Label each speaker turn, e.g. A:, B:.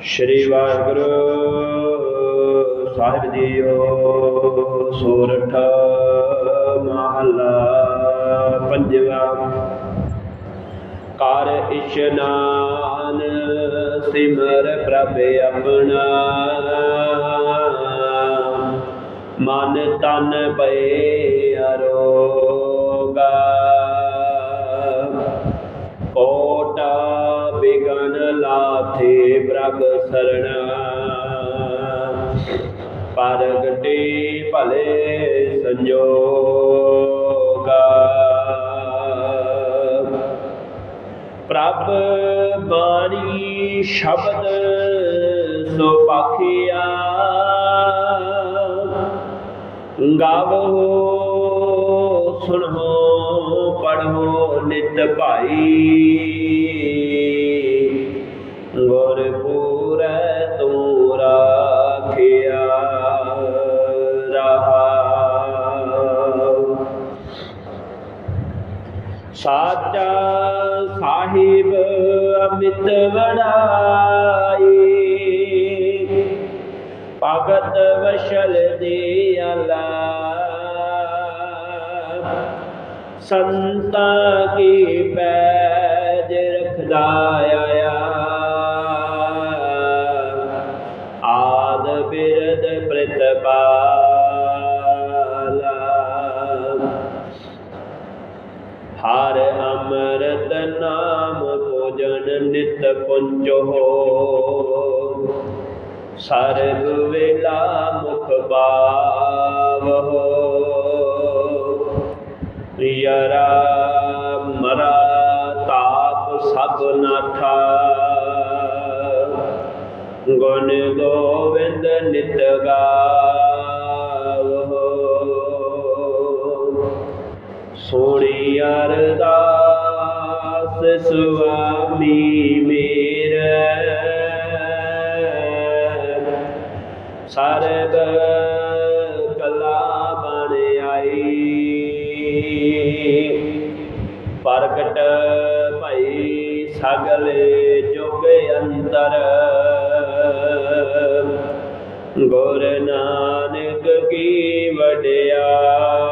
A: ਸ਼੍ਰੀ ਵਾਹਿਗੁਰੂ ਸਾਹਿਬ JIO, ਸੋਰਠ ਮਹੱਲਾ ਪੰਜਵਾ। ਕਰ ਇਸ਼ਨਾਨ ਸਿਮਰ ਪ੍ਰਭ ਆਪਣਾ। ਮਨ ਤਨ ਪਏ ਅਰੋਗਾ ਬਿਗਨ ਲਾਥੇ ਪ੍ਰਭ ਸਰਣਾ। ਪਰਗਟੇ ਭਲੇ ਸੰਜੋਗਾ। ਪ੍ਰਭ ਬਾਣੀ ਸ਼ਬਦ ਸੋ ਪਾਖਿਆ। ਗਾਵੋ, ਸੁਣੋ, ਪੜ੍ਹੋ ਨਿਤ ਭਾਈ। ਗੁਰ ਪੂਰੈ ਤੂੰ ਰਾਖਿਆ, ਰਹਾ। ਸਾਚਾ ਸਾਹਿਬ ਅਮਿਤ ਵਡਾਈ, ਭਗਤ ਵਸ਼ਲ ਦਿਆਲਾ ਸੰਤਾਂ ਕੀ ਪੈਜ ਰਖਦਾ ਆਇਆ। ਹਰ ਅੰਮ੍ਰਿਤ ਨਾਮ ਭੋਜਨ ਨਿਤ ਪੁੰਜੋ। ਸਰਬ ਵੇਲਾ ਮੁਖ ਬਾਵੋ ਯਰਾ ਮਰਾ ਤਾਪ ਸਭ ਨਾਠਾ। ਗੁਣ ਗੋਵਿੰਦ ਨਿਤ ਗਾ ਸੁਆਮੀ ਮੇਰੇ। ਸਰਬ ਕਲਾ ਬਣ ਆਈ। ਪ੍ਰਗਟ ਭਈ ਸਗਲੇ ਜੁਗ ਅੰਤਰ ਗੁਰ ਨਾਨਕ ਕੀ ਵਡਿਆ।